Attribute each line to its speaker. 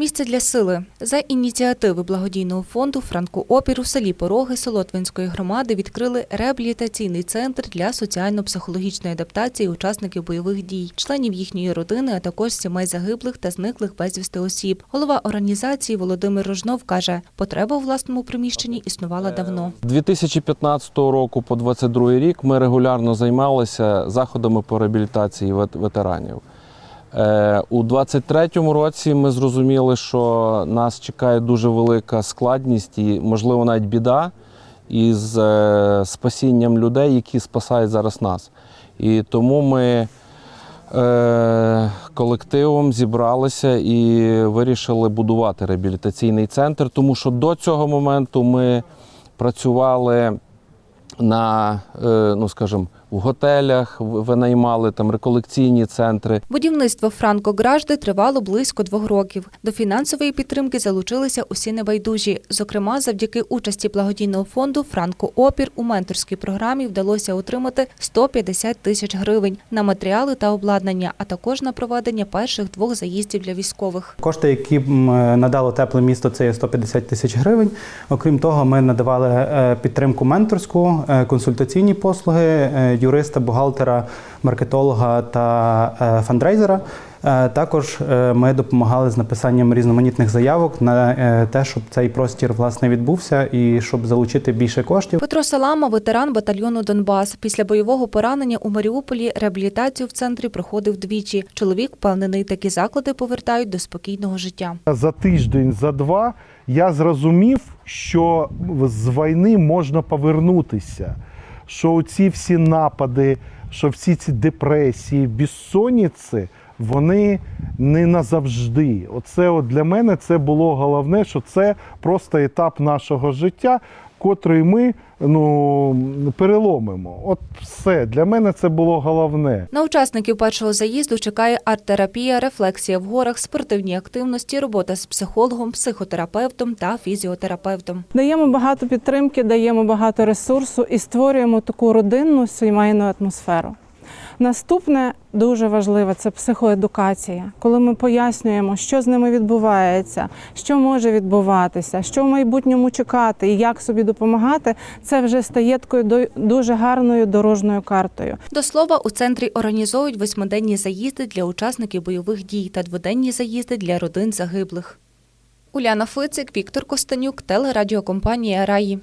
Speaker 1: Місце для сили за ініціативи благодійного фонду Франко Опір у селі Пороги Солотвинської громади відкрили реабілітаційний центр для соціально-психологічної адаптації учасників бойових дій, членів їхньої родини, а також сімей загиблих та зниклих безвісти осіб. Голова організації Володимир Рожнов каже, потреба у власному приміщенні існувала давно.
Speaker 2: З 2015 року по 2022 рік ми регулярно займалися заходами по реабілітації вет- ветеранів. Е, У 2023 році ми зрозуміли, що нас чекає дуже велика складність і, можливо, навіть біда із е, спасінням людей, які спасають зараз нас. І тому ми е, колективом зібралися і вирішили будувати реабілітаційний центр, тому що до цього моменту ми працювали на, ну скажімо, в готелях, винаймали там реколекційні центри.
Speaker 1: Будівництво Франко Гражди тривало близько двох років. До фінансової підтримки залучилися усі небайдужі. Зокрема, завдяки участі благодійного фонду Франко Опір у менторській програмі вдалося отримати 150 тисяч гривень на матеріали та обладнання, а також на проведення перших двох заїздів для військових.
Speaker 3: Кошти, які надало тепле місто, це є 150 тисяч гривень. Окрім того, ми надавали е, підтримку менторську, е, консультаційні послуги е, юриста, бухгалтера, маркетолога та е, фандрейзера. Е, Також е, ми допомагали з написанням різноманітних заявок на те, щоб цей простір власне відбувся і щоб залучити більше коштів.
Speaker 1: Петро Салама, ветеран батальйону Донбас. Після бойового поранення у Маріуполі реабілітацію в центрі проходив двічі. Чоловік впевнений, такі заклади повертають до спокійного життя.
Speaker 4: За тиждень, за два я зрозумів, що з війни можна повернутися. Що ці всі напади, що всі ці депресії, безсонниці, вони не назавжди. Оце от для мене це було головне, що це просто етап нашого життя, котрий ми ну, переломимо. От все для мене це було головне.
Speaker 1: На учасників першого заїзду чекає арт-терапія, рефлексія в горах, спортивні активності, робота з психологом, психотерапевтом та фізіотерапевтом.
Speaker 5: Даємо багато підтримки, даємо багато ресурсу і створюємо таку родинну сімейну атмосферу. Наступне дуже важливе це психоедукація, коли ми пояснюємо, що з ними відбувається, що може відбуватися, що в майбутньому чекати і як собі допомагати. Це вже стає такою дуже гарною дорожньою картою.
Speaker 1: До слова, у центрі організовують восьмиденні заїзди для учасників бойових дій та дводенні заїзди для родин загиблих. Уляна Фицик, Віктор Костанюк, телерадіокомпанія Раї.